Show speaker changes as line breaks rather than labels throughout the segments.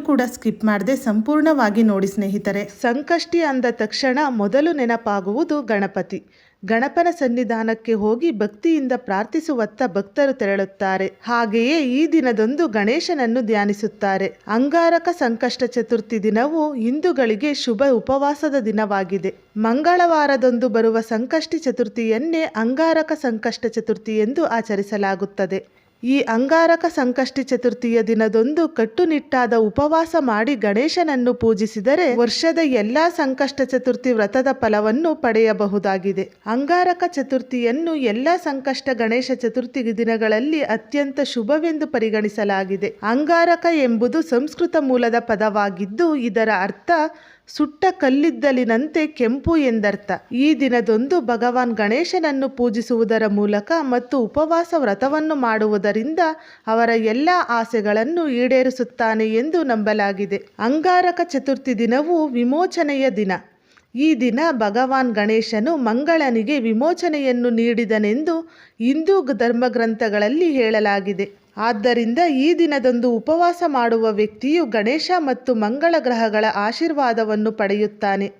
ಕೂಡ ಸ್ಕಿಪ್ ಮಾಡದೆ ಸಂಪೂರ್ಣವಾಗಿ ನೋಡಿ ಸ್ನೇಹಿತರೆ. ಸಂಕಷ್ಟಿ ಅಂದ ತಕ್ಷಣ ಮೊದಲು ನೆನಪಾಗುವುದು ಗಣಪತಿ. ಗಣಪನ ಸನ್ನಿಧಾನಕ್ಕೆ ಹೋಗಿ ಭಕ್ತಿಯಿಂದ ಪ್ರಾರ್ಥಿಸುವತ್ತ ಭಕ್ತರು ತೆರಳುತ್ತಾರೆ. ಹಾಗೆಯೇ ಈ ದಿನದಂದು ಗಣೇಶನನ್ನು ಧ್ಯಾನಿಸುತ್ತಾರೆ. ಅಂಗಾರಕ ಸಂಕಷ್ಟ ಚತುರ್ಥಿ ದಿನವು ಹಿಂದೂಗಳಿಗೆ ಶುಭ ಉಪವಾಸದ ದಿನವಾಗಿದೆ. ಮಂಗಳವಾರದಂದು ಬರುವ ಸಂಕಷ್ಟಿ ಚತುರ್ಥಿಯನ್ನೇ ಅಂಗಾರಕ ಸಂಕಷ್ಟ ಚತುರ್ಥಿ ಎಂದು ಆಚರಿಸಲಾಗುತ್ತದೆ. ಈ ಅಂಗಾರಕ ಸಂಕಷ್ಟಿ ಚತುರ್ಥಿಯ ದಿನದೊಂದು ಕಟ್ಟುನಿಟ್ಟಾದ ಉಪವಾಸ ಮಾಡಿ ಗಣೇಶನನ್ನು ಪೂಜಿಸಿದರೆ ವರ್ಷದ ಎಲ್ಲಾ ಸಂಕಷ್ಟ ಚತುರ್ಥಿ ವ್ರತದ ಫಲವನ್ನು ಪಡೆಯಬಹುದಾಗಿದೆ. ಅಂಗಾರಕ ಚತುರ್ಥಿಯನ್ನು ಎಲ್ಲ ಸಂಕಷ್ಟ ಗಣೇಶ ಚತುರ್ಥಿ ದಿನಗಳಲ್ಲಿ ಅತ್ಯಂತ ಶುಭವೆಂದು ಪರಿಗಣಿಸಲಾಗಿದೆ. ಅಂಗಾರಕ ಎಂಬುದು ಸಂಸ್ಕೃತ ಮೂಲದ ಪದವಾಗಿದ್ದು, ಇದರ ಅರ್ಥ ಸುಟ್ಟ ಕಲ್ಲಿದ್ದಲಿನಂತೆ ಕೆಂಪು ಎಂದರ್ಥ. ಈ ದಿನದೊಂದು ಭಗವಾನ್ ಗಣೇಶನನ್ನು ಪೂಜಿಸುವುದರ ಮೂಲಕ ಮತ್ತು ಉಪವಾಸ ವ್ರತವನ್ನು ಮಾಡುವುದರಿಂದ ಅವರ ಎಲ್ಲ ಆಸೆಗಳನ್ನು ಈಡೇರಿಸುತ್ತಾನೆ ಎಂದು ನಂಬಲಾಗಿದೆ. ಅಂಗಾರಕ ಚತುರ್ಥಿ ದಿನವು ವಿಮೋಚನೆಯ ದಿನ. ಈ ದಿನ ಭಗವಾನ್ ಗಣೇಶನು ಮಂಗಳನಿಗೆ ವಿಮೋಚನೆಯನ್ನು ನೀಡಿದನೆಂದು ಹಿಂದೂ ಧರ್ಮಗ್ರಂಥಗಳಲ್ಲಿ ಹೇಳಲಾಗಿದೆ. ಆದ್ದರಿಂದ ಈ ದಿನದಂದು ಉಪವಾಸ ಮಾಡುವ ವ್ಯಕ್ತಿಯು ಗಣೇಶ ಮತ್ತು ಮಂಗಳ ಗ್ರಹಗಳ ಆಶೀರ್ವಾದವನ್ನು ಪಡೆಯುತ್ತಾನೆ.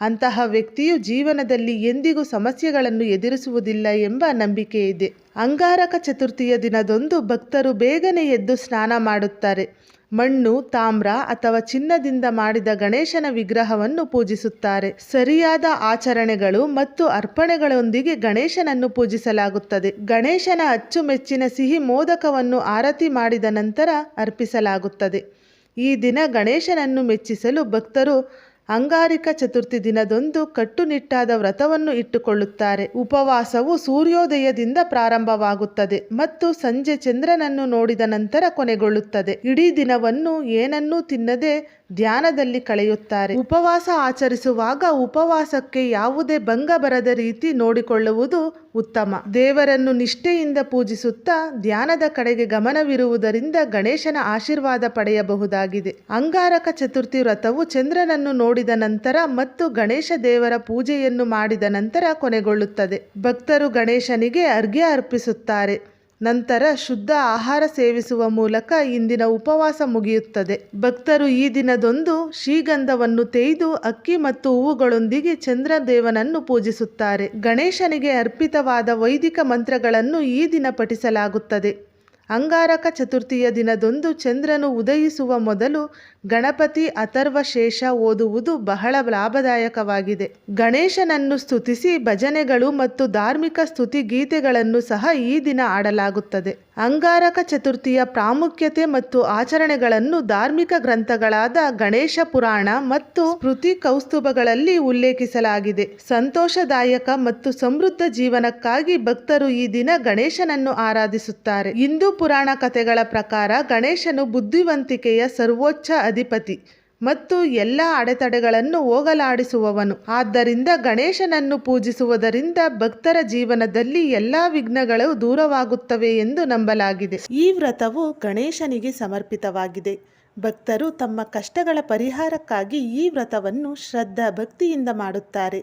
ಅಂತಹ ವ್ಯಕ್ತಿಯು ಜೀವನದಲ್ಲಿ ಎಂದಿಗೂ ಸಮಸ್ಯೆಗಳನ್ನು ಎದುರಿಸುವುದಿಲ್ಲ ಎಂಬ ನಂಬಿಕೆ ಇದೆ ಅಂಗಾರಕ ಚತುರ್ಥಿಯ ದಿನದಂದು ಭಕ್ತರು ಬೇಗನೆ ಎದ್ದು ಸ್ನಾನ ಮಾಡುತ್ತಾರೆ. ಮಣ್ಣು, ತಾಮ್ರ ಅಥವಾ ಚಿನ್ನದಿಂದ ಮಾಡಿದ ಗಣೇಶನ ವಿಗ್ರಹವನ್ನು ಪೂಜಿಸುತ್ತಾರೆ. ಸರಿಯಾದ ಆಚರಣೆಗಳು ಮತ್ತು ಅರ್ಪಣೆಗಳೊಂದಿಗೆ ಗಣೇಶನನ್ನು ಪೂಜಿಸಲಾಗುತ್ತದೆ. ಗಣೇಶನ ಅಚ್ಚುಮೆಚ್ಚಿನ ಸಿಹಿ ಮೋದಕವನ್ನು ಆರತಿ ಮಾಡಿದ ನಂತರ ಅರ್ಪಿಸಲಾಗುತ್ತದೆ. ಈ ದಿನ ಗಣೇಶನನ್ನು ಮೆಚ್ಚಿಸಲು ಭಕ್ತರು ಅಂಗಾರಿಕ ಚತುರ್ಥಿ ದಿನದಂದು ಕಟ್ಟುನಿಟ್ಟಾದ ವ್ರತವನ್ನು ಇಟ್ಟುಕೊಳ್ಳುತ್ತಾರೆ. ಉಪವಾಸವು ಸೂರ್ಯೋದಯದಿಂದ ಪ್ರಾರಂಭವಾಗುತ್ತದೆ ಮತ್ತು ಸಂಜೆ ಚಂದ್ರನನ್ನು ನೋಡಿದ ನಂತರ ಕೊನೆಗೊಳ್ಳುತ್ತದೆ. ಇಡೀ ದಿನವನ್ನು ಏನನ್ನೂ ತಿನ್ನದೆ ಧ್ಯಾನದಲ್ಲಿ ಕಳೆಯುತ್ತಾರೆ. ಉಪವಾಸ ಆಚರಿಸುವಾಗ ಉಪವಾಸಕ್ಕೆ ಯಾವುದೇ ಭಂಗ ಬರದ ರೀತಿ ನೋಡಿಕೊಳ್ಳುವುದು ಉತ್ತಮ. ದೇವರನ್ನು ನಿಷ್ಠೆಯಿಂದ ಪೂಜಿಸುತ್ತಾ ಧ್ಯಾನದ ಕಡೆಗೆ ಗಮನವಿರುವುದರಿಂದ ಗಣೇಶನ ಆಶೀರ್ವಾದ ಪಡೆಯಬಹುದಾಗಿದೆ. ಅಂಗಾರಕ ಚತುರ್ಥಿ ವ್ರತವು ಚಂದ್ರನನ್ನು ನೋಡಿದ ನಂತರ ಮತ್ತು ಗಣೇಶ ದೇವರ ಪೂಜೆಯನ್ನು ಮಾಡಿದ ನಂತರ ಕೊನೆಗೊಳ್ಳುತ್ತದೆ. ಭಕ್ತರು ಗಣೇಶನಿಗೆ ಅರ್ಘ್ಯ ಅರ್ಪಿಸುತ್ತಾರೆ. ನಂತರ ಶುದ್ಧ ಆಹಾರ ಸೇವಿಸುವ ಮೂಲಕ ಇಂದಿನ ಉಪವಾಸ ಮುಗಿಯುತ್ತದೆ. ಭಕ್ತರು ಈ ದಿನದೊಂದು ಶ್ರೀಗಂಧವನ್ನು ತೇಯ್ದು ಅಕ್ಕಿ ಮತ್ತು ಹೂವುಗಳೊಂದಿಗೆ ಚಂದ್ರದೇವನನ್ನು ಪೂಜಿಸುತ್ತಾರೆ. ಗಣೇಶನಿಗೆ ಅರ್ಪಿತವಾದ ವೈದಿಕ ಮಂತ್ರಗಳನ್ನು ಈ ದಿನ ಪಠಿಸಲಾಗುತ್ತದೆ. ಅಂಗಾರಕ ಚತುರ್ಥಿಯ ದಿನದೊಂದು ಚಂದ್ರನು ಉದಯಿಸುವ ಮೊದಲು ಗಣಪತಿ ಅಥರ್ವ ಶೇಷ ಓದುವುದು ಬಹಳ ಲಾಭದಾಯಕವಾಗಿದೆ. ಗಣೇಶನನ್ನು ಸ್ತುತಿಸಿ ಭಜನೆಗಳು ಮತ್ತು ಧಾರ್ಮಿಕ ಸ್ತುತಿ ಗೀತೆಗಳನ್ನು ಸಹ ಈ ದಿನ ಆಡಲಾಗುತ್ತದೆ. ಅಂಗಾರಕ ಚತುರ್ಥಿಯ ಪ್ರಾಮುಖ್ಯತೆ ಮತ್ತು ಆಚರಣೆಗಳನ್ನು ಧಾರ್ಮಿಕ ಗ್ರಂಥಗಳಾದ ಗಣೇಶ ಪುರಾಣ ಮತ್ತು ಸ್ಮೃತಿ ಕೌಸ್ತುಭಗಳಲ್ಲಿ ಉಲ್ಲೇಖಿಸಲಾಗಿದೆ. ಸಂತೋಷದಾಯಕ ಮತ್ತು ಸಮೃದ್ಧ ಜೀವನಕ್ಕಾಗಿ ಭಕ್ತರು ಈ ದಿನ ಗಣೇಶನನ್ನು ಆರಾಧಿಸುತ್ತಾರೆ. ಹಿಂದೂ ಪುರಾಣ ಕಥೆಗಳ ಪ್ರಕಾರ ಗಣೇಶನು ಬುದ್ಧಿವಂತಿಕೆಯ ಸರ್ವೋಚ್ಚ ಅಧಿಪತಿ ಮತ್ತು ಎಲ್ಲ ಅಡೆತಡೆಗಳನ್ನು ಹೋಗಲಾಡಿಸುವವನು. ಆದ್ದರಿಂದ ಗಣೇಶನನ್ನು ಪೂಜಿಸುವುದರಿಂದ ಭಕ್ತರ ಜೀವನದಲ್ಲಿ ಎಲ್ಲ ವಿಘ್ನಗಳು ದೂರವಾಗುತ್ತವೆ ಎಂದು ನಂಬಲಾಗಿದೆ. ಈ ವ್ರತವು ಗಣೇಶನಿಗೆ ಸಮರ್ಪಿತವಾಗಿದೆ. ಭಕ್ತರು ತಮ್ಮ ಕಷ್ಟಗಳ ಪರಿಹಾರಕ್ಕಾಗಿ ಈ ವ್ರತವನ್ನು ಶ್ರದ್ಧಾ ಭಕ್ತಿಯಿಂದ ಮಾಡುತ್ತಾರೆ.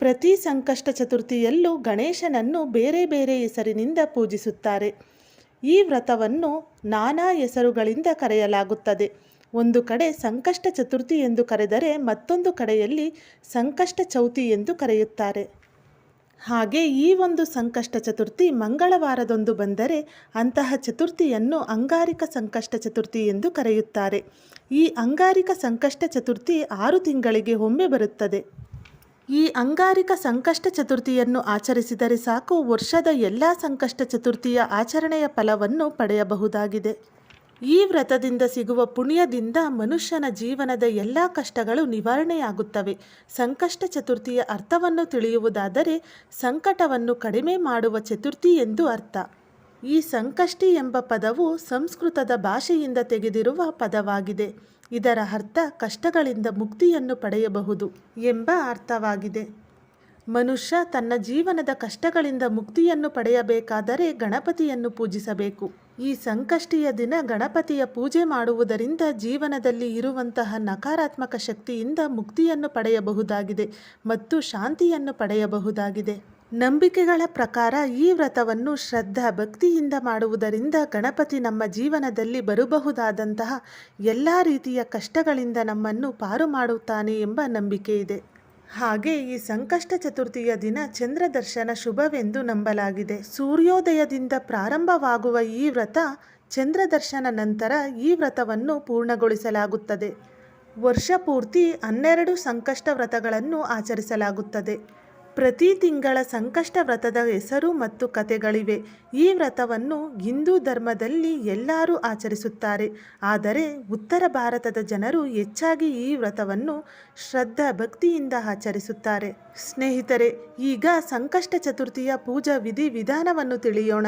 ಪ್ರತಿ ಸಂಕಷ್ಟ ಚತುರ್ಥಿಯಲ್ಲೂ ಗಣೇಶನನ್ನು ಬೇರೆ ಬೇರೆ ಹೆಸರಿನಿಂದ ಪೂಜಿಸುತ್ತಾರೆ. ಈ ವ್ರತವನ್ನು ನಾನಾ ಹೆಸರುಗಳಿಂದ ಕರೆಯಲಾಗುತ್ತದೆ. ಒಂದು ಕಡೆ ಸಂಕಷ್ಟ ಚತುರ್ಥಿ ಎಂದು ಕರೆದರೆ ಮತ್ತೊಂದು ಕಡೆಯಲ್ಲಿ ಸಂಕಷ್ಟ ಚೌತಿ ಎಂದು ಕರೆಯುತ್ತಾರೆ. ಹಾಗೆ ಈ ಒಂದು ಸಂಕಷ್ಟ ಚತುರ್ಥಿ ಮಂಗಳವಾರದೊಂದು ಬಂದರೆ ಅಂತಹ ಚತುರ್ಥಿಯನ್ನು ಅಂಗಾರಿಕ ಸಂಕಷ್ಟ ಚತುರ್ಥಿ ಎಂದು ಕರೆಯುತ್ತಾರೆ. ಈ ಅಂಗಾರಿಕ ಸಂಕಷ್ಟ ಚತುರ್ಥಿ ಆರು ತಿಂಗಳಿಗೆ ಒಮ್ಮೆ ಬರುತ್ತದೆ. ಈ ಅಂಗಾರಿಕ ಸಂಕಷ್ಟ ಚತುರ್ಥಿಯನ್ನು ಆಚರಿಸಿದರೆ ಸಾಕು ವರ್ಷದ ಎಲ್ಲ ಸಂಕಷ್ಟ ಚತುರ್ಥಿಯ ಆಚರಣೆಯ ಫಲವನ್ನು ಪಡೆಯಬಹುದಾಗಿದೆ. ಈ ವ್ರತದಿಂದ ಸಿಗುವ ಪುಣ್ಯದಿಂದ ಮನುಷ್ಯನ ಜೀವನದ ಎಲ್ಲ ಕಷ್ಟಗಳು ನಿವಾರಣೆಯಾಗುತ್ತವೆ. ಸಂಕಷ್ಟ ಚತುರ್ಥಿಯ ಅರ್ಥವನ್ನು ತಿಳಿಯುವುದಾದರೆ ಸಂಕಟವನ್ನು ಕಡಿಮೆ ಮಾಡುವ ಚತುರ್ಥಿ ಎಂದು ಅರ್ಥ. ಈ ಸಂಕಷ್ಟಿ ಎಂಬ ಪದವು ಸಂಸ್ಕೃತದ ಭಾಷೆಯಿಂದ ತೆಗೆದಿರುವ ಪದವಾಗಿದೆ. ಇದರ ಅರ್ಥ ಕಷ್ಟಗಳಿಂದ ಮುಕ್ತಿಯನ್ನು ಪಡೆಯಬಹುದು ಎಂಬ ಅರ್ಥವಾಗಿದೆ. ಮನುಷ್ಯ ತನ್ನ ಜೀವನದ ಕಷ್ಟಗಳಿಂದ ಮುಕ್ತಿಯನ್ನು ಪಡೆಯಬೇಕಾದರೆ ಗಣಪತಿಯನ್ನು ಪೂಜಿಸಬೇಕು. ಈ ಸಂಕಷ್ಟಿಯ ದಿನ ಗಣಪತಿಯ ಪೂಜೆ ಮಾಡುವುದರಿಂದ ಜೀವನದಲ್ಲಿ ಇರುವಂತಹ ನಕಾರಾತ್ಮಕ ಶಕ್ತಿಯಿಂದ ಮುಕ್ತಿಯನ್ನು ಪಡೆಯಬಹುದಾಗಿದೆ ಮತ್ತು ಶಾಂತಿಯನ್ನು ಪಡೆಯಬಹುದಾಗಿದೆ. ನಂಬಿಕೆಗಳ ಪ್ರಕಾರ ಈ ವ್ರತವನ್ನು ಶ್ರದ್ಧಾ ಭಕ್ತಿಯಿಂದ ಮಾಡುವುದರಿಂದ ಗಣಪತಿ ನಮ್ಮ ಜೀವನದಲ್ಲಿ ಬರಬಹುದಾದಂತಹ ಎಲ್ಲ ರೀತಿಯ ಕಷ್ಟಗಳಿಂದ ನಮ್ಮನ್ನು ಪಾರು ಮಾಡುತ್ತಾನೆ ಎಂಬ ನಂಬಿಕೆ ಇದೆ. ಹಾಗೆ ಈ ಸಂಕಷ್ಟ ಚತುರ್ಥಿಯ ದಿನ ಚಂದ್ರ ದರ್ಶನ ಶುಭವೆಂದು ನಂಬಲಾಗಿದೆ. ಸೂರ್ಯೋದಯದಿಂದ ಪ್ರಾರಂಭವಾಗುವ ಈ ವ್ರತ ಚಂದ್ರ ದರ್ಶನ ನಂತರ ಈ ವ್ರತವನ್ನು ಪೂರ್ಣಗೊಳಿಸಲಾಗುತ್ತದೆ. ವರ್ಷ ಪೂರ್ತಿ ಹನ್ನೆರಡು ಸಂಕಷ್ಟ ವ್ರತಗಳನ್ನು ಆಚರಿಸಲಾಗುತ್ತದೆ. ಪ್ರತಿ ತಿಂಗಳ ಸಂಕಷ್ಟ ವ್ರತದ ಹೆಸರು ಮತ್ತು ಕಥೆಗಳಿವೆ. ಈ ವ್ರತವನ್ನು ಹಿಂದೂ ಧರ್ಮದಲ್ಲಿ ಎಲ್ಲರೂ ಆಚರಿಸುತ್ತಾರೆ. ಆದರೆ ಉತ್ತರ ಭಾರತದ ಜನರು ಹೆಚ್ಚಾಗಿ ಈ ವ್ರತವನ್ನು ಶ್ರದ್ಧಾ ಭಕ್ತಿಯಿಂದ ಆಚರಿಸುತ್ತಾರೆ. ಸ್ನೇಹಿತರೆ, ಈಗ ಸಂಕಷ್ಟ ಚತುರ್ಥಿಯ ಪೂಜಾ ವಿಧಿ ವಿಧಾನವನ್ನು ತಿಳಿಯೋಣ.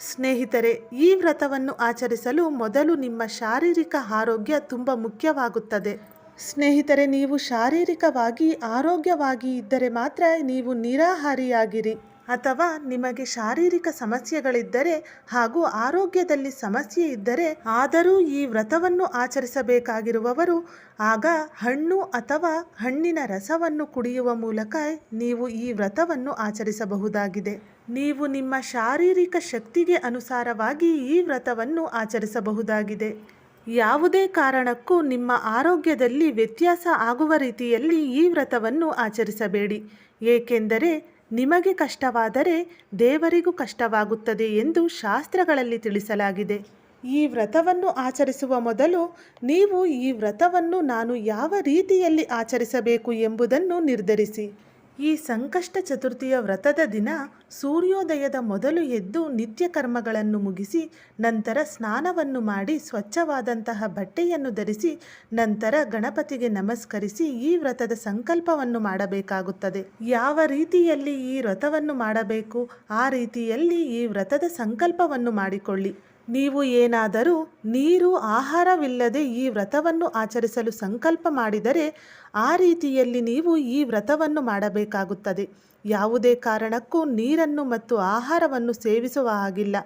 ಸ್ನೇಹಿತರೆ, ಈ ವ್ರತವನ್ನು ಆಚರಿಸಲು ಮೊದಲು ನಿಮ್ಮ ಶಾರೀರಿಕ ಆರೋಗ್ಯ ತುಂಬ ಮುಖ್ಯವಾಗುತ್ತದೆ. ಸ್ನೇಹಿತರೆ, ನೀವು ಶಾರೀರಿಕವಾಗಿ, ಆರೋಗ್ಯವಾಗಿ ಇದ್ದರೆ ಮಾತ್ರ ನೀವು ನಿರಾಹಾರಿಯಾಗಿರಿ. ಅಥವಾ ನಿಮಗೆ ಶಾರೀರಿಕ ಸಮಸ್ಯೆಗಳಿದ್ದರೆ ಹಾಗೂ ಆರೋಗ್ಯದಲ್ಲಿ ಸಮಸ್ಯೆ ಇದ್ದರೆ ಆದರೂ ಈ ವ್ರತವನ್ನು ಆಚರಿಸಬೇಕಾಗಿರುವವರು, ಆಗ ಹಣ್ಣು ಅಥವಾ ಹಣ್ಣಿನ ರಸವನ್ನು ಕುಡಿಯುವ ಮೂಲಕ ನೀವು ಈ ವ್ರತವನ್ನು ಆಚರಿಸಬಹುದಾಗಿದೆ. ನೀವು ನಿಮ್ಮ ಶಾರೀರಿಕ ಶಕ್ತಿಗೆ ಅನುಸಾರವಾಗಿ ಈ ವ್ರತವನ್ನು ಆಚರಿಸಬಹುದಾಗಿದೆ. ಯಾವುದೇ ಕಾರಣಕ್ಕೂ ನಿಮ್ಮ ಆರೋಗ್ಯದಲ್ಲಿ ವ್ಯತ್ಯಾಸ ಆಗುವ ರೀತಿಯಲ್ಲಿ ಈ ವ್ರತವನ್ನು ಆಚರಿಸಬೇಡಿ. ಏಕೆಂದರೆ ನಿಮಗೆ ಕಷ್ಟವಾದರೆ ದೇವರಿಗೂ ಕಷ್ಟವಾಗುತ್ತದೆ ಎಂದು ಶಾಸ್ತ್ರಗಳಲ್ಲಿ ತಿಳಿಸಲಾಗಿದೆ. ಈ ವ್ರತವನ್ನು ಆಚರಿಸುವ ಮೊದಲು ನೀವು ಈ ವ್ರತವನ್ನು ನಾನು ಯಾವ ರೀತಿಯಲ್ಲಿ ಆಚರಿಸಬೇಕು ಎಂಬುದನ್ನು ನಿರ್ಧರಿಸಿ. ಈ ಸಂಕಷ್ಟ ಚತುರ್ಥಿಯ ವ್ರತದ ದಿನ ಸೂರ್ಯೋದಯದ ಮೊದಲು ಎದ್ದು ನಿತ್ಯ ಕರ್ಮಗಳನ್ನು ಮುಗಿಸಿ ನಂತರ ಸ್ನಾನವನ್ನು ಮಾಡಿ ಸ್ವಚ್ಛವಾದಂತಹ ಬಟ್ಟೆಯನ್ನು ಧರಿಸಿ ನಂತರ ಗಣಪತಿಗೆ ನಮಸ್ಕರಿಸಿ ಈ ವ್ರತದ ಸಂಕಲ್ಪವನ್ನು ಮಾಡಬೇಕಾಗುತ್ತದೆ. ಯಾವ ರೀತಿಯಲ್ಲಿ ಈ ವ್ರತವನ್ನು ಮಾಡಬೇಕು? ಆ ರೀತಿಯಲ್ಲಿ ಈ ವ್ರತದ ಸಂಕಲ್ಪವನ್ನು ಮಾಡಿಕೊಳ್ಳಿ. ನೀವು ಏನಾದರೂ ನೀರು, ಆಹಾರವಿಲ್ಲದೆ ಈ ವ್ರತವನ್ನು ಆಚರಿಸಲು ಸಂಕಲ್ಪ ಮಾಡಿದರೆ ಆ ರೀತಿಯಲ್ಲಿ ನೀವು ಈ ವ್ರತವನ್ನು ಮಾಡಬೇಕಾಗುತ್ತದೆ. ಯಾವುದೇ ಕಾರಣಕ್ಕೂ ನೀರನ್ನು ಮತ್ತು ಆಹಾರವನ್ನು ಸೇವಿಸುವ ಹಾಗಿಲ್ಲ.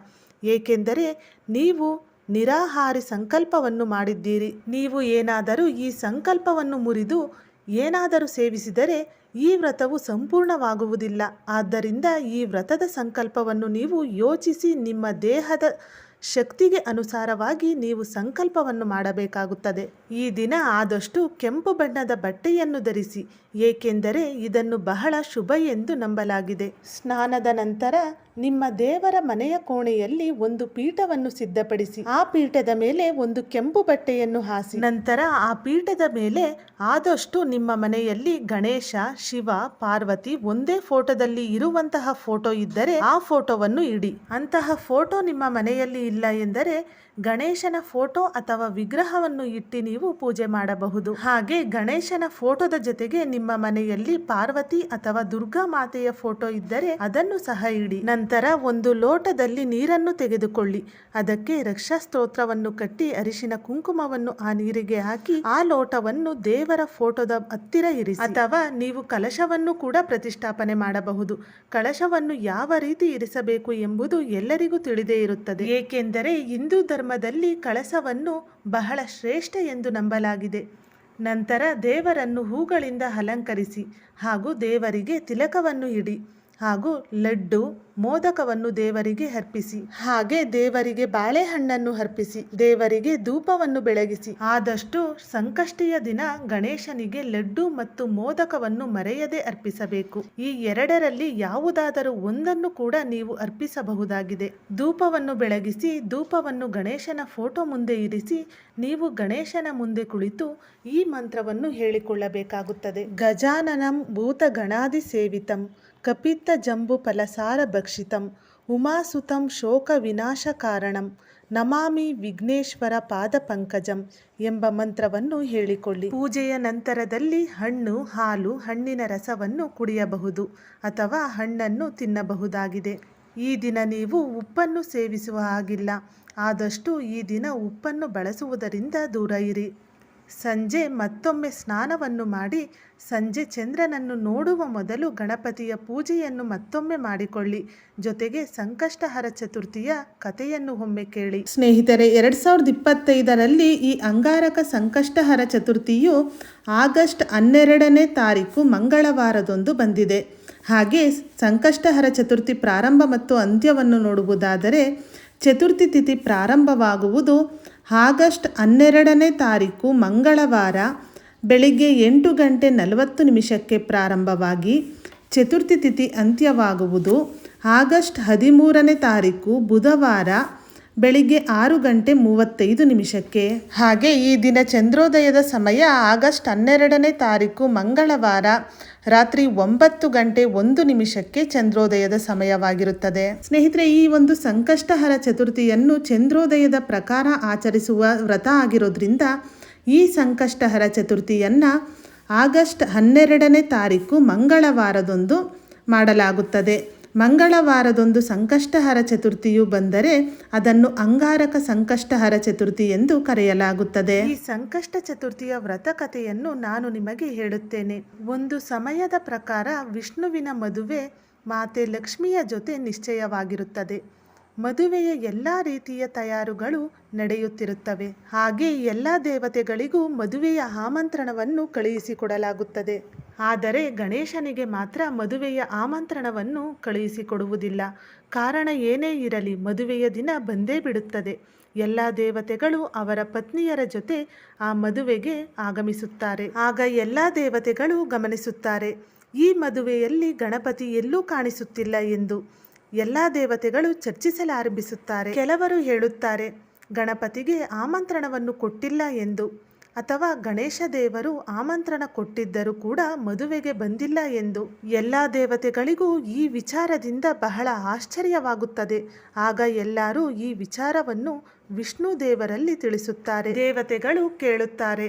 ಏಕೆಂದರೆ ನೀವು ನಿರಾಹಾರಿ ಸಂಕಲ್ಪವನ್ನು ಮಾಡಿದ್ದೀರಿ. ನೀವು ಏನಾದರೂ ಈ ಸಂಕಲ್ಪವನ್ನು ಮುರಿದು ಏನಾದರೂ ಸೇವಿಸಿದರೆ ಈ ವ್ರತವು ಸಂಪೂರ್ಣವಾಗುವುದಿಲ್ಲ. ಆದ್ದರಿಂದ ಈ ವ್ರತದ ಸಂಕಲ್ಪವನ್ನು ನೀವು ಯೋಚಿಸಿ ನಿಮ್ಮ ದೇಹದ ಶಕ್ತಿಗೆ ಅನುಸಾರವಾಗಿ ನೀವು ಸಂಕಲ್ಪವನ್ನು ಮಾಡಬೇಕಾಗುತ್ತದೆ. ಈ ದಿನ ಆದಷ್ಟು ಕೆಂಪು ಬಣ್ಣದ ಬಟ್ಟೆಯನ್ನು ಧರಿಸಿ ಏಕೆಂದರೆ ಇದನ್ನು ಬಹಳ ಶುಭ ಎಂದು ನಂಬಲಾಗಿದೆ. ಸ್ನಾನದ ನಂತರ ನಿಮ್ಮ ದೇವರ ಮನೆಯ ಕೋಣೆಯಲ್ಲಿ ಒಂದು ಪೀಠವನ್ನು ಸಿದ್ಧಪಡಿಸಿ, ಆ ಪೀಠದ ಮೇಲೆ ಒಂದು ಕೆಂಪು ಬಟ್ಟೆಯನ್ನು ಹಾಸಿ. ನಂತರ ಆ ಪೀಠದ ಮೇಲೆ ಆದಷ್ಟು ನಿಮ್ಮ ಮನೆಯಲ್ಲಿ ಗಣೇಶ, ಶಿವ, ಪಾರ್ವತಿ ಒಂದೇ ಫೋಟೋದಲ್ಲಿ ಇರುವಂತಹ ಫೋಟೋ ಇದ್ದರೆ ಆ ಫೋಟೋವನ್ನು ಇಡಿ. ಅಂತಹ ಫೋಟೋ ನಿಮ್ಮ ಮನೆಯಲ್ಲಿ ಇಲ್ಲ ಎಂದರೆ ಗಣೇಶನ ಫೋಟೋ ಅಥವಾ ವಿಗ್ರಹವನ್ನು ಇಟ್ಟು ನೀವು ಪೂಜೆ ಮಾಡಬಹುದು. ಹಾಗೆ ಗಣೇಶನ ಫೋಟೋದ ಜೊತೆಗೆ ಮನೆಯಲ್ಲಿ ಪಾರ್ವತಿ ಅಥವಾ ದುರ್ಗಾ ಮಾತೆಯ ಫೋಟೋ ಇದ್ದರೆ ಅದನ್ನು ಸಹ ಇಡಿ. ನಂತರ ಒಂದು ಲೋಟದಲ್ಲಿ ನೀರನ್ನು ತೆಗೆದುಕೊಳ್ಳಿ. ಅದಕ್ಕೆ ರಕ್ಷಾ ಸ್ತೋತ್ರವನ್ನು ಕಟ್ಟಿ ಅರಿಶಿನ ಕುಂಕುಮವನ್ನು ಆ ನೀರಿಗೆ ಹಾಕಿ ಆ ಲೋಟವನ್ನು ದೇವರ ಫೋಟೋದ ಹತ್ತಿರ ಇರಿಸಿ. ಅಥವಾ ನೀವು ಕಲಶವನ್ನು ಕೂಡ ಪ್ರತಿಷ್ಠಾಪನೆ ಮಾಡಬಹುದು. ಕಳಶವನ್ನು ಯಾವ ರೀತಿ ಇರಿಸಬೇಕು ಎಂಬುದು ಎಲ್ಲರಿಗೂ ತಿಳಿದೇ ಇರುತ್ತದೆ. ಏಕೆಂದರೆ ಹಿಂದೂ ಧರ್ಮದಲ್ಲಿ ಕಳಸವನ್ನು ಬಹಳ ಶ್ರೇಷ್ಠ ಎಂದು ನಂಬಲಾಗಿದೆ. ನಂತರ ದೇವರನ್ನು ಹೂಗಳಿಂದ ಅಲಂಕರಿಸಿ ಹಾಗೂ ದೇವರಿಗೆ ತಿಲಕವನ್ನು ಇಡಿ ಹಾಗೂ ಲಡ್ಡು ಮೋದಕವನ್ನು ದೇವರಿಗೆ ಅರ್ಪಿಸಿ, ಹಾಗೆ ದೇವರಿಗೆ ಬಾಳೆಹಣ್ಣನ್ನು ಅರ್ಪಿಸಿ, ದೇವರಿಗೆ ಧೂಪವನ್ನು ಬೆಳಗಿಸಿ. ಆದಷ್ಟು ಸಂಕಷ್ಟಿಯ ದಿನ ಗಣೇಶನಿಗೆ ಲಡ್ಡು ಮತ್ತು ಮೋದಕವನ್ನು ಮರೆಯದೆ ಅರ್ಪಿಸಬೇಕು. ಈ ಎರಡರಲ್ಲಿ ಯಾವುದಾದರೂ ಒಂದನ್ನು ಕೂಡ ನೀವು ಅರ್ಪಿಸಬಹುದಾಗಿದೆ. ಧೂಪವನ್ನು ಬೆಳಗಿಸಿ, ಧೂಪವನ್ನು ಗಣೇಶನ ಫೋಟೋ ಮುಂದೆ ಇರಿಸಿ, ನೀವು ಗಣೇಶನ ಮುಂದೆ ಕುಳಿತು ಈ ಮಂತ್ರವನ್ನು ಹೇಳಿಕೊಳ್ಳಬೇಕಾಗುತ್ತದೆ. ಗಜಾನನಂ ಭೂತ ಗಣಾದಿ ಸೇವಿತಂ ಕಪಿತ್ತ ಜಂಬು ಫಲಸಾರ ಭಕ್ಷಿತಂ ಉಮಾಸುತಂ ಶೋಕ ವಿನಾಶ ಕಾರಣಂ ನಮಾಮಿ ವಿಘ್ನೇಶ್ವರ ಪಾದ ಪಂಕಜಂ ಎಂಬ ಮಂತ್ರವನ್ನು ಹೇಳಿಕೊಳ್ಳಿ. ಪೂಜೆಯ ನಂತರದಲ್ಲಿ ಹಣ್ಣು, ಹಾಲು, ಹಣ್ಣಿನ ರಸವನ್ನು ಕುಡಿಯಬಹುದು ಅಥವಾ ಹಣ್ಣನ್ನು ತಿನ್ನಬಹುದಾಗಿದೆ. ಈ ದಿನ ನೀವು ಉಪ್ಪನ್ನು ಸೇವಿಸುವ ಹಾಗಿಲ್ಲ. ಆದಷ್ಟು ಈ ದಿನ ಉಪ್ಪನ್ನು ಬಳಸುವುದರಿಂದ ದೂರ ಇರಿ. ಸಂಜೆ ಮತ್ತೊಮ್ಮೆ ಸ್ನಾನವನ್ನು ಮಾಡಿ, ಸಂಜೆ ಚಂದ್ರನನ್ನು ನೋಡುವ ಮೊದಲು ಗಣಪತಿಯ ಪೂಜೆಯನ್ನು ಮತ್ತೊಮ್ಮೆ ಮಾಡಿಕೊಳ್ಳಿ. ಜೊತೆಗೆ ಸಂಕಷ್ಟಹರ ಚತುರ್ಥಿಯ ಕಥೆಯನ್ನು ಒಮ್ಮೆ ಕೇಳಿ. ಸ್ನೇಹಿತರೆ, ಎರಡು ಸಾವಿರದ ಇಪ್ಪತ್ತೈದರಲ್ಲಿ ಈ ಅಂಗಾರಕ ಸಂಕಷ್ಟಹರ ಚತುರ್ಥಿಯು ಆಗಸ್ಟ್ ಹನ್ನೆರಡನೇ ತಾರೀಕು ಮಂಗಳವಾರದೊಂದು ಬಂದಿದೆ. ಹಾಗೆ ಸಂಕಷ್ಟಹರ ಚತುರ್ಥಿ ಪ್ರಾರಂಭ ಮತ್ತು ಅಂತ್ಯವನ್ನು ನೋಡುವುದಾದರೆ, ಚತುರ್ಥಿ ತಿಥಿ ಪ್ರಾರಂಭವಾಗುವುದು ಆಗಸ್ಟ್ ಹನ್ನೆರಡನೇ ತಾರೀಕು ಮಂಗಳವಾರ ಬೆಳಿಗ್ಗೆ ಎಂಟು ಗಂಟೆ ನಲವತ್ತು ನಿಮಿಷಕ್ಕೆ ಪ್ರಾರಂಭವಾಗಿ ಚತುರ್ಥಿ ತಿಥಿ ಅಂತ್ಯವಾಗುವುದು. ಆಗಸ್ಟ್ ಹದಿಮೂರನೇ ತಾರೀಕು ಬುಧವಾರ ಬೆಳಿಗ್ಗೆ ಆರು ಗಂಟೆ ಮೂವತ್ತೈದು ನಿಮಿಷಕ್ಕೆ. ಹಾಗೆ ಈ ದಿನ ಚಂದ್ರೋದಯದ ಸಮಯ ಆಗಸ್ಟ್ ಹನ್ನೆರಡನೇ ತಾರೀಕು ಮಂಗಳವಾರ ರಾತ್ರಿ ಒಂಬತ್ತು ಗಂಟೆ ಒಂದು ನಿಮಿಷಕ್ಕೆ ಚಂದ್ರೋದಯದ ಸಮಯವಾಗಿರುತ್ತದೆ. ಸ್ನೇಹಿತರೆ, ಈ ಒಂದು ಸಂಕಷ್ಟಹರ ಚತುರ್ಥಿಯನ್ನು ಚಂದ್ರೋದಯದ ಪ್ರಕಾರ ಆಚರಿಸುವ ವ್ರತ ಆಗಿರೋದ್ರಿಂದ ಈ ಸಂಕಷ್ಟಹರ ಚತುರ್ಥಿಯನ್ನು ಆಗಸ್ಟ್ ಹನ್ನೆರಡನೇ ತಾರೀಕು ಮಂಗಳವಾರದೊಂದು ಮಾಡಲಾಗುತ್ತದೆ. ಮಂಗಳವಾರದೊಂದು ಸಂಕಷ್ಟಹರ ಚತುರ್ಥಿಯು ಬಂದರೆ ಅದನ್ನು ಅಂಗಾರಕ ಸಂಕಷ್ಟಹರ ಚತುರ್ಥಿ ಎಂದು ಕರೆಯಲಾಗುತ್ತದೆ. ಈ ಸಂಕಷ್ಟ ಚತುರ್ಥಿಯ ವ್ರತ ಕಥೆಯನ್ನು ನಾನು ನಿಮಗೆ ಹೇಳುತ್ತೇನೆ. ಒಂದು ಸಮಯದ ಪ್ರಕಾರ ವಿಷ್ಣುವಿನ ಮದುವೆ ಮಾತೆ ಲಕ್ಷ್ಮಿಯ ಜೊತೆ ನಿಶ್ಚಯವಾಗಿರುತ್ತದೆ. ಮದುವೆಯ ಎಲ್ಲ ರೀತಿಯ ತಯಾರುಗಳು ನಡೆಯುತ್ತಿರುತ್ತವೆ. ಹಾಗೆ ಎಲ್ಲ ದೇವತೆಗಳಿಗೂ ಮದುವೆಯ ಆಮಂತ್ರಣವನ್ನು ಕಳುಹಿಸಿಕೊಡಲಾಗುತ್ತದೆ. ಆದರೆ ಗಣೇಶನಿಗೆ ಮಾತ್ರ ಮದುವೆಯ ಆಮಂತ್ರಣವನ್ನು ಕಳುಹಿಸಿಕೊಡುವುದಿಲ್ಲ. ಕಾರಣ ಏನೇ ಇರಲಿ ಮದುವೆಯ ದಿನ ಬಂದೇ ಬಿಡುತ್ತದೆ. ಎಲ್ಲ ದೇವತೆಗಳು ಅವರ ಪತ್ನಿಯರ ಜೊತೆ ಆ ಮದುವೆಗೆ ಆಗಮಿಸುತ್ತಾರೆ. ಆಗ ಎಲ್ಲ ದೇವತೆಗಳು ಗಮನಿಸುತ್ತಾರೆ, ಈ ಮದುವೆಯಲ್ಲಿ ಗಣಪತಿ ಎಲ್ಲೂ ಕಾಣಿಸುತ್ತಿಲ್ಲ ಎಂದು. ಎಲ್ಲ ದೇವತೆಗಳು ಚರ್ಚಿಸಲಾರಂಭಿಸುತ್ತಾರೆ. ಕೆಲವರು ಹೇಳುತ್ತಾರೆ, ಗಣಪತಿಗೆ ಆಮಂತ್ರಣವನ್ನು ಕೊಟ್ಟಿಲ್ಲ ಎಂದು. ಅಥವಾ ಗಣೇಶ ದೇವರು ಆಮಂತ್ರಣ ಕೊಟ್ಟಿದ್ದರೂ ಕೂಡ ಮದುವೆಗೆ ಬಂದಿಲ್ಲ ಎಂದು ಎಲ್ಲ ದೇವತೆಗಳಿಗೂ ಈ ವಿಚಾರದಿಂದ ಬಹಳ ಆಶ್ಚರ್ಯವಾಗುತ್ತದೆ. ಆಗ ಎಲ್ಲರೂ ಈ ವಿಚಾರವನ್ನು ವಿಷ್ಣು ದೇವರಲ್ಲಿ ತಿಳಿಸುತ್ತಾರೆ. ದೇವತೆಗಳು ಕೇಳುತ್ತಾರೆ,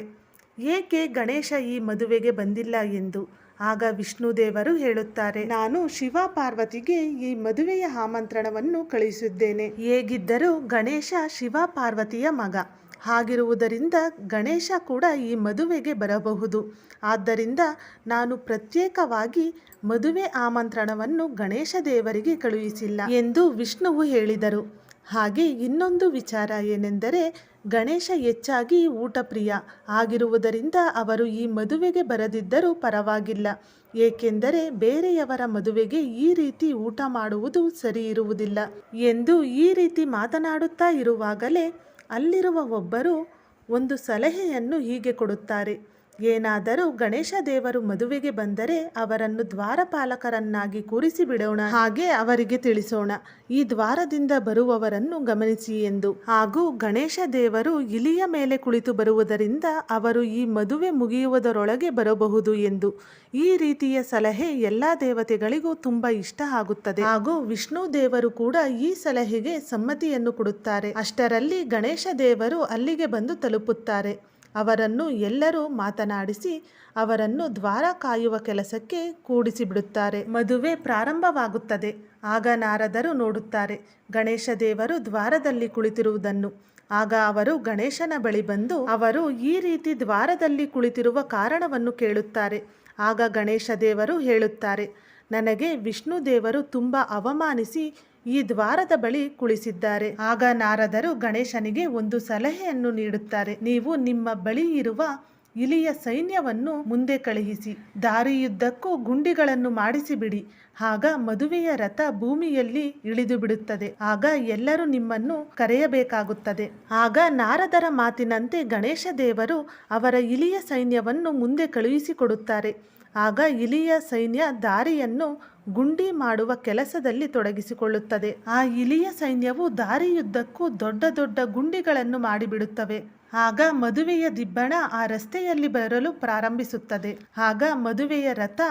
ಏಕೆ ಗಣೇಶ ಈ ಮದುವೆಗೆ ಬಂದಿಲ್ಲ ಎಂದು? ಆಗ ವಿಷ್ಣು ದೇವರು ಹೇಳುತ್ತಾರೆ, ನಾನು ಶಿವ ಪಾರ್ವತಿಗೆ ಈ ಮದುವೆಯ ಆಮಂತ್ರಣವನ್ನು ಕಳಿಸಿದ್ದೇನೆ ಹೇಗಿದ್ದರೂ ಗಣೇಶ ಶಿವ ಪಾರ್ವತಿಯ ಮಗ. ಹಾಗಿರುವುದರಿಂದ ಗಣೇಶ ಕೂಡ ಈ ಮದುವೆಗೆ ಬರಬಹುದು. ಆದ್ದರಿಂದ ನಾನು ಪ್ರತ್ಯೇಕವಾಗಿ ಮದುವೆ ಆಮಂತ್ರಣವನ್ನು ಗಣೇಶ ದೇವರಿಗೆ ಕಳುಹಿಸಿಲ್ಲ ಎಂದು ವಿಷ್ಣುವು ಹೇಳಿದರು. ಹಾಗೆ ಇನ್ನೊಂದು ವಿಚಾರ ಏನೆಂದರೆ, ಗಣೇಶ ಹೆಚ್ಚಾಗಿ ಊಟ ಪ್ರಿಯ ಆಗಿರುವುದರಿಂದ ಅವರು ಈ ಮದುವೆಗೆ ಬರದಿದ್ದರೂ ಪರವಾಗಿಲ್ಲ. ಏಕೆಂದರೆ ಬೇರೆಯವರ ಮದುವೆಗೆ ಈ ರೀತಿ ಊಟ ಮಾಡುವುದು ಸರಿ ಇರುವುದಿಲ್ಲ ಎಂದು ಈ ರೀತಿ ಮಾತನಾಡುತ್ತಾ ಇರುವಾಗಲೇ ಅಲ್ಲಿರುವ ಒಬ್ಬರು ಒಂದು ಸಲಹೆಯನ್ನು ಹೀಗೆ ಕೊಡುತ್ತಾರೆ. ಏನಾದರೂ ಗಣೇಶ ದೇವರು ಮದುವೆಗೆ ಬಂದರೆ ಅವರನ್ನು ದ್ವಾರಪಾಲಕರನ್ನಾಗಿ ಕೂರಿಸಿ ಬಿಡೋಣ, ಹಾಗೆ ಅವರಿಗೆ ತಿಳಿಸೋಣ. ಈ ದ್ವಾರದಿಂದ ಬರುವವರನ್ನು ಗಮನಿಸಿ ಎಂದು. ಹಾಗೂ ಗಣೇಶ ದೇವರು ಇಲಿಯ ಮೇಲೆ ಕುಳಿತು ಬರುವುದರಿಂದ ಅವರು ಈ ಮದುವೆ ಮುಗಿಯುವುದರೊಳಗೆ ಬರಬಹುದು ಎಂದು. ಈ ರೀತಿಯ ಸಲಹೆ ಎಲ್ಲ ದೇವತೆಗಳಿಗೂ ತುಂಬಾ ಇಷ್ಟ ಆಗುತ್ತದೆ. ಹಾಗೂ ವಿಷ್ಣು ದೇವರು ಕೂಡ ಈ ಸಲಹೆಗೆ ಸಮ್ಮತಿಯನ್ನು ಕೊಡುತ್ತಾರೆ. ಅಷ್ಟರಲ್ಲಿ ಗಣೇಶ ದೇವರು ಅಲ್ಲಿಗೆ ಬಂದು ತಲುಪುತ್ತಾರೆ. ಅವರನ್ನು ಎಲ್ಲರೂ ಮಾತನಾಡಿಸಿ ಅವರನ್ನು ದ್ವಾರ ಕಾಯುವ ಕೆಲಸಕ್ಕೆ ಕೂಡಿಸಿಬಿಡುತ್ತಾರೆ. ಮದುವೆ ಪ್ರಾರಂಭವಾಗುತ್ತದೆ. ಆಗ ನಾರದರು ನೋಡುತ್ತಾರೆ, ಗಣೇಶ ದೇವರು ದ್ವಾರದಲ್ಲಿ ಕುಳಿತಿರುವುದನ್ನು. ಆಗ ಅವರು ಗಣೇಶನ ಬಳಿ ಬಂದು ಅವರು ಈ ರೀತಿ ದ್ವಾರದಲ್ಲಿ ಕುಳಿತಿರುವ ಕಾರಣವನ್ನು ಕೇಳುತ್ತಾರೆ. ಆಗ ಗಣೇಶ ದೇವರು ಹೇಳುತ್ತಾರೆ, ನನಗೆ ವಿಷ್ಣು ದೇವರು ತುಂಬ ಅವಮಾನಿಸಿ ಈ ದ್ವಾರದ ಬಳಿ ಕುಳಿಸಿದ್ದಾರೆ. ಆಗ ನಾರದರು ಗಣೇಶನಿಗೆ ಒಂದು ಸಲಹೆಯನ್ನು ನೀಡುತ್ತಾರೆ. ನೀವು ನಿಮ್ಮ ಬಳಿ ಇರುವ ಇಲಿಯ ಸೈನ್ಯವನ್ನು ಮುಂದೆ ಕಳುಹಿಸಿ. ದಾರಿಯುದ್ದಕ್ಕೂ ಗುಂಡಿಗಳನ್ನು ಮಾಡಿಸಿಬಿಡಿ. ಆಗ ಮದುವೆಯ ರಥ ಭೂಮಿಯಲ್ಲಿ ಇಳಿದು ಬಿಡುತ್ತದೆ ಆಗ ಎಲ್ಲರೂ ನಿಮ್ಮನ್ನು ಕರೆಯಬೇಕಾಗುತ್ತದೆ. ಆಗ ನಾರದರ ಮಾತಿನಂತೆ ಗಣೇಶ ದೇವರು ಅವರ ಇಲಿಯ ಸೈನ್ಯವನ್ನು ಮುಂದೆ ಕಳುಹಿಸಿಕೊಡುತ್ತಾರೆ. ಆಗ ಇಲಿಯ ಸೈನ್ಯ ದಾರಿಯನ್ನು ಗುಂಡಿ ಮಾಡುವ ಕೆಲಸದಲ್ಲಿ ತೊಡಗಿಸಿಕೊಳ್ಳುತ್ತದೆ. ಆ ಇಲಿಯ ಸೈನ್ಯವು ದಾರಿಯುದ್ದಕ್ಕೂ ದೊಡ್ಡ ದೊಡ್ಡ ಗುಂಡಿಗಳನ್ನು ಮಾಡಿಬಿಡುತ್ತವೆ. ಆಗ ಮದುವೆಯ ದಿಬ್ಬಣ ಆ ರಸ್ತೆಯಲ್ಲಿ ಬರಲು ಪ್ರಾರಂಭಿಸುತ್ತದೆ. ಆಗ ಮದುವೆಯ ರಥ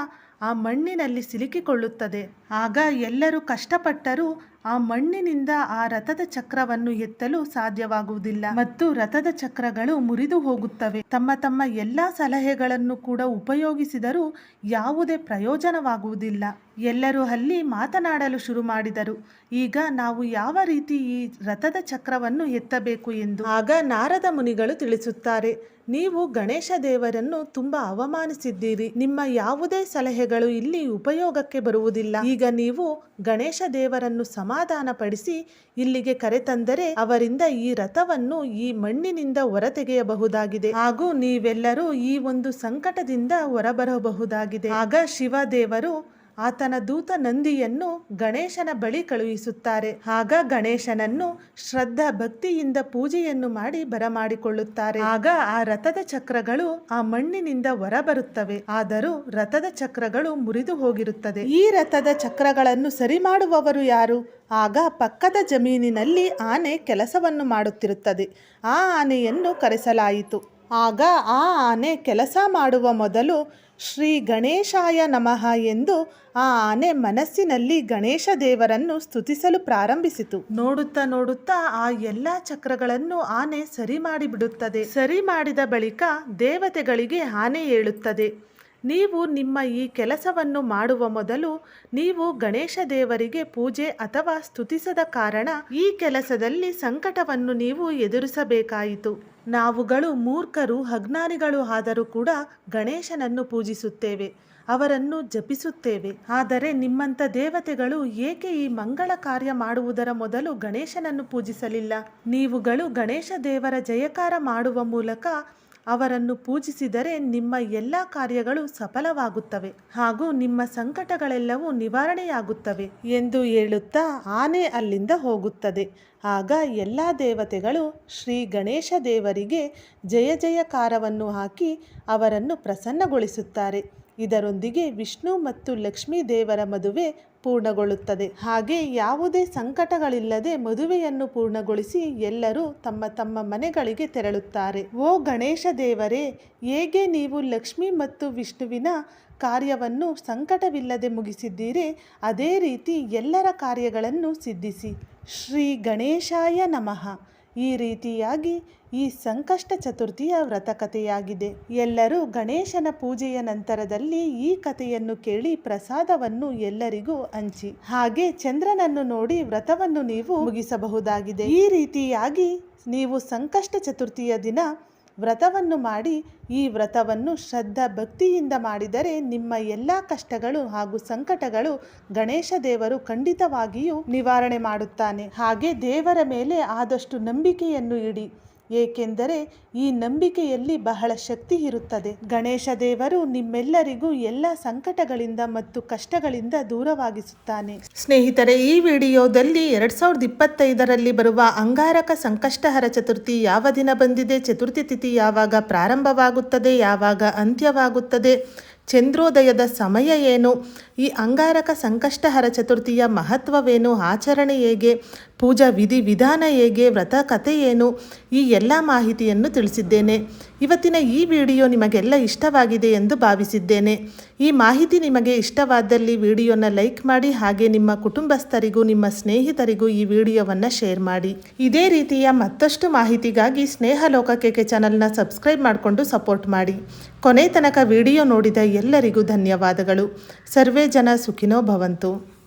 ಆ ಮಣ್ಣಿನಲ್ಲಿ ಸಿಲುಕಿಕೊಳ್ಳುತ್ತದೆ. ಆಗ ಎಲ್ಲರೂ ಕಷ್ಟಪಟ್ಟರೂ ಆ ಮಣ್ಣಿನಿಂದ ಆ ರಥದ ಚಕ್ರವನ್ನು ಎತ್ತಲು ಸಾಧ್ಯವಾಗುವುದಿಲ್ಲ. ಮತ್ತು ರಥದ ಚಕ್ರಗಳು ಮುರಿದು ಹೋಗುತ್ತವೆ. ತಮ್ಮ ತಮ್ಮ ಎಲ್ಲ ಸಲಹೆಗಳನ್ನು ಕೂಡ ಉಪಯೋಗಿಸಿದರೂ ಯಾವುದೇ ಪ್ರಯೋಜನವಾಗುವುದಿಲ್ಲ. ಎಲ್ಲರೂ ಅಲ್ಲಿ ಮಾತನಾಡಲು ಶುರು ಮಾಡಿದರು. ಈಗ ನಾವು ಯಾವ ರೀತಿ ಈ ರಥದ ಚಕ್ರವನ್ನು ಎತ್ತಬೇಕು ಎಂದು? ಆಗ ನಾರದ ಮುನಿಗಳು ತಿಳಿಸುತ್ತಾರೆ, ನೀವು ಗಣೇಶ ದೇವರನ್ನು ತುಂಬಾ ಅವಮಾನಿಸಿದ್ದೀರಿ. ನಿಮ್ಮ ಯಾವುದೇ ಸಲಹೆಗಳು ಇಲ್ಲಿ ಉಪಯೋಗಕ್ಕೆ ಬರುವುದಿಲ್ಲ. ಈಗ ನೀವು ಗಣೇಶ ದೇವರನ್ನು ಸಮಾಧಾನಪಡಿಸಿ ಇಲ್ಲಿಗೆ ಕರೆತಂದರೆ ಅವರಿಂದ ಈ ರಥವನ್ನು ಈ ಮಣ್ಣಿನಿಂದ ಹೊರತೆಗೆಯಬಹುದಾಗಿದೆ. ಹಾಗೂ ನೀವೆಲ್ಲರೂ ಈ ಒಂದು ಸಂಕಟದಿಂದ ಹೊರಬರಬಹುದಾಗಿದೆ. ಆಗ ಶಿವ ದೇವರು ಆತನ ದೂತ ನಂದಿಯನ್ನು ಗಣೇಶನ ಬಳಿ ಕಳುಹಿಸುತ್ತಾರೆ. ಆಗ ಗಣೇಶನನ್ನು ಶ್ರದ್ಧಾ ಭಕ್ತಿಯಿಂದ ಪೂಜೆಯನ್ನು ಮಾಡಿ ಬರಮಾಡಿಕೊಳ್ಳುತ್ತಾರೆ. ಆಗ ಆ ರಥದ ಚಕ್ರಗಳು ಆ ಮಣ್ಣಿನಿಂದ ಹೊರಬರುತ್ತವೆ. ಆದರೂ ರಥದ ಚಕ್ರಗಳು ಮುರಿದು ಹೋಗಿರುತ್ತದೆ. ಈ ರಥದ ಚಕ್ರಗಳನ್ನು ಸರಿ ಮಾಡುವವರು ಯಾರು? ಆಗ ಪಕ್ಕದ ಜಮೀನಿನಲ್ಲಿ ಆನೆ ಕೆಲಸವನ್ನು ಮಾಡುತ್ತಿರುತ್ತದೆ. ಆ ಆನೆಯನ್ನು ಕರೆಸಲಾಯಿತು. ಆಗ ಆ ಆನೆ ಕೆಲಸ ಮಾಡುವ ಮೊದಲು ಶ್ರೀ ಗಣೇಶಾಯ ನಮಃ ಎಂದು ಆ ಆನೆ ಮನಸ್ಸಿನಲ್ಲಿ ಗಣೇಶ ದೇವರನ್ನು ಸ್ತುತಿಸಲು ಪ್ರಾರಂಭಿಸಿತು. ನೋಡುತ್ತಾ ನೋಡುತ್ತಾ ಆ ಎಲ್ಲ ಚಕ್ರಗಳನ್ನು ಆನೆ ಸರಿ ಮಾಡಿಬಿಡುತ್ತದೆ. ಸರಿ ಮಾಡಿದ ಬಳಿಕ ದೇವತೆಗಳಿಗೆ ಆನೆ ಹೇಳುತ್ತದೆ ನೀವು ನಿಮ್ಮ ಈ ಕೆಲಸವನ್ನು ಮಾಡುವ ಮೊದಲು ನೀವು ಗಣೇಶ ದೇವರಿಗೆ ಪೂಜೆ ಅಥವಾ ಸ್ತುತಿಸದ ಕಾರಣ ಈ ಕೆಲಸದಲ್ಲಿ ಸಂಕಟವನ್ನು ನೀವು ಎದುರಿಸಬೇಕಾಯಿತು. ನಾವುಗಳು ಮೂರ್ಖರು, ಅಜ್ಞಾನಿಗಳು ಆದರೂ ಕೂಡ ಗಣೇಶನನ್ನು ಪೂಜಿಸುತ್ತೇವೆ, ಅವರನ್ನು ಜಪಿಸುತ್ತೇವೆ. ಆದರೆ ನಿಮ್ಮಂಥ ದೇವತೆಗಳು ಏಕೆ ಈ ಮಂಗಳ ಕಾರ್ಯ ಮಾಡುವುದರ ಮೊದಲು ಗಣೇಶನನ್ನು ಪೂಜಿಸಲಿಲ್ಲ? ನೀವುಗಳು ಗಣೇಶ ದೇವರ ಜಯಕಾರ ಮಾಡುವ ಮೂಲಕ ಅವರನ್ನು ಪೂಜಿಸಿದರೆ ನಿಮ್ಮ ಎಲ್ಲ ಕಾರ್ಯಗಳು ಸಫಲವಾಗುತ್ತವೆ ಹಾಗೂ ನಿಮ್ಮ ಸಂಕಟಗಳೆಲ್ಲವೂ ನಿವಾರಣೆಯಾಗುತ್ತವೆ ಎಂದು ಹೇಳುತ್ತಾ ಆನೆ ಅಲ್ಲಿಂದ ಹೋಗುತ್ತದೆ. ಆಗ ಎಲ್ಲ ದೇವತೆಗಳು ಶ್ರೀ ಗಣೇಶ ದೇವರಿಗೆ ಜಯ ಜಯಕಾರವನ್ನು ಹಾಕಿ ಅವರನ್ನು ಪ್ರಸನ್ನಗೊಳಿಸುತ್ತಾರೆ. ಇದರೊಂದಿಗೆ ವಿಷ್ಣು ಮತ್ತು ಲಕ್ಷ್ಮೀ ದೇವರ ಮದುವೆ ಪೂರ್ಣಗೊಳ್ಳುತ್ತದೆ. ಹಾಗೆ ಯಾವುದೇ ಸಂಕಟಗಳಿಲ್ಲದೆ ಮದುವೆಯನ್ನು ಪೂರ್ಣಗೊಳಿಸಿ ಎಲ್ಲರೂ ತಮ್ಮ ತಮ್ಮ ಮನೆಗಳಿಗೆ ತೆರಳುತ್ತಾರೆ. ಓ ಗಣೇಶ ದೇವರೇ, ಹೇಗೆ ನೀವು ಲಕ್ಷ್ಮಿ ಮತ್ತು ವಿಷ್ಣುವಿನ ಕಾರ್ಯವನ್ನು ಸಂಕಟವಿಲ್ಲದೆ ಮುಗಿಸಿದ್ದೀರಿ, ಅದೇ ರೀತಿ ಎಲ್ಲರ ಕಾರ್ಯಗಳನ್ನು ಸಿದ್ಧಿಸಿ. ಶ್ರೀ ಗಣೇಶಾಯ ನಮಃ. ಈ ರೀತಿಯಾಗಿ ಈ ಸಂಕಷ್ಟ ಚತುರ್ಥಿಯ ವ್ರತಕಥೆಯಾಗಿದೆ. ಎಲ್ಲರೂ ಗಣೇಶನ ಪೂಜೆಯ ನಂತರದಲ್ಲಿ ಈ ಕಥೆಯನ್ನು ಕೇಳಿ ಪ್ರಸಾದವನ್ನು ಎಲ್ಲರಿಗೂ ಹಂಚಿ. ಹಾಗೆ ಚಂದ್ರನನ್ನು ನೋಡಿ ವ್ರತವನ್ನು ನೀವು ಮುಗಿಸಬಹುದಾಗಿದೆ. ಈ ರೀತಿಯಾಗಿ ನೀವು ಸಂಕಷ್ಟ ಚತುರ್ಥಿಯ ದಿನ ವ್ರತವನ್ನು ಮಾಡಿ, ಈ ವ್ರತವನ್ನು ಶ್ರದ್ಧಾ ಭಕ್ತಿಯಿಂದ ಮಾಡಿದರೆ ನಿಮ್ಮ ಎಲ್ಲ ಕಷ್ಟಗಳು ಹಾಗೂ ಸಂಕಟಗಳು ಗಣೇಶ ದೇವರು ಖಂಡಿತವಾಗಿಯೂ ನಿವಾರಣೆ ಮಾಡುತ್ತಾನೆ. ಹಾಗೆ ದೇವರ ಮೇಲೆ ಆದಷ್ಟು ನಂಬಿಕೆಯನ್ನು ಇಡಿ. ಏಕೆಂದರೆ ಈ ನಂಬಿಕೆಯಲ್ಲಿ ಬಹಳ ಶಕ್ತಿ ಇರುತ್ತದೆ. ಗಣೇಶ ದೇವರು ನಿಮ್ಮೆಲ್ಲರಿಗೂ ಎಲ್ಲ ಸಂಕಟಗಳಿಂದ ಮತ್ತು ಕಷ್ಟಗಳಿಂದ ದೂರವಾಗಿಸುತ್ತಾನೆ. ಸ್ನೇಹಿತರೆ, ಈ ವಿಡಿಯೋದಲ್ಲಿ ಎರಡ್ ಸಾವಿರದ ಇಪ್ಪತ್ತೈದರಲ್ಲಿ ಬರುವ ಅಂಗಾರಕ ಸಂಕಷ್ಟಹರ ಚತುರ್ಥಿ ಯಾವ ದಿನ ಬಂದಿದೆ, ಚತುರ್ಥಿ ತಿಥಿ ಯಾವಾಗ ಪ್ರಾರಂಭವಾಗುತ್ತದೆ, ಯಾವಾಗ ಅಂತ್ಯವಾಗುತ್ತದೆ, ಚಂದ್ರೋದಯದ ಸಮಯ ಏನು, ಈ ಅಂಗಾರಕ ಸಂಕಷ್ಟಹರ ಚತುರ್ಥಿಯ ಮಹತ್ವವೇನು, ಆಚರಣೆ ಹೇಗೆ ಪೂಜಾ ವಿಧಿ ವಿಧಾನ ಹೇಗೆ, ವ್ರತ ಕಥೆ ಏನು, ಈ ಎಲ್ಲ ಮಾಹಿತಿಯನ್ನು ತಿಳಿಸಿದ್ದೇನೆ. ಇವತ್ತಿನ ಈ ವಿಡಿಯೋ ನಿಮಗೆಲ್ಲ ಇಷ್ಟವಾಗಿದೆ ಎಂದು ಭಾವಿಸಿದ್ದೇನೆ. ಈ ಮಾಹಿತಿ ನಿಮಗೆ ಇಷ್ಟವಾದಲ್ಲಿ ವಿಡಿಯೋನ ಲೈಕ್ ಮಾಡಿ ಹಾಗೆ ನಿಮ್ಮ ಕುಟುಂಬಸ್ಥರಿಗೂ, ನಿಮ್ಮ ಸ್ನೇಹಿತರಿಗೂ ಈ ವಿಡಿಯೋವನ್ನು ಶೇರ್ ಮಾಡಿ. ಇದೇ ರೀತಿಯ ಮತ್ತಷ್ಟು ಮಾಹಿತಿಗಾಗಿ ಸ್ನೇಹ ಲೋಕಕ್ಕೆ ಚಾನಲ್ನ ಸಬ್ಸ್ಕ್ರೈಬ್ ಮಾಡಿಕೊಂಡು ಸಪೋರ್ಟ್ ಮಾಡಿ. ಕೊನೆ ತನಕ ವಿಡಿಯೋ ನೋಡಿದ ಎಲ್ಲರಿಗೂ ಧನ್ಯವಾದಗಳು. ಸರ್ವೇ ಜನ ಸುಖಿನೋ ಭವಂತು.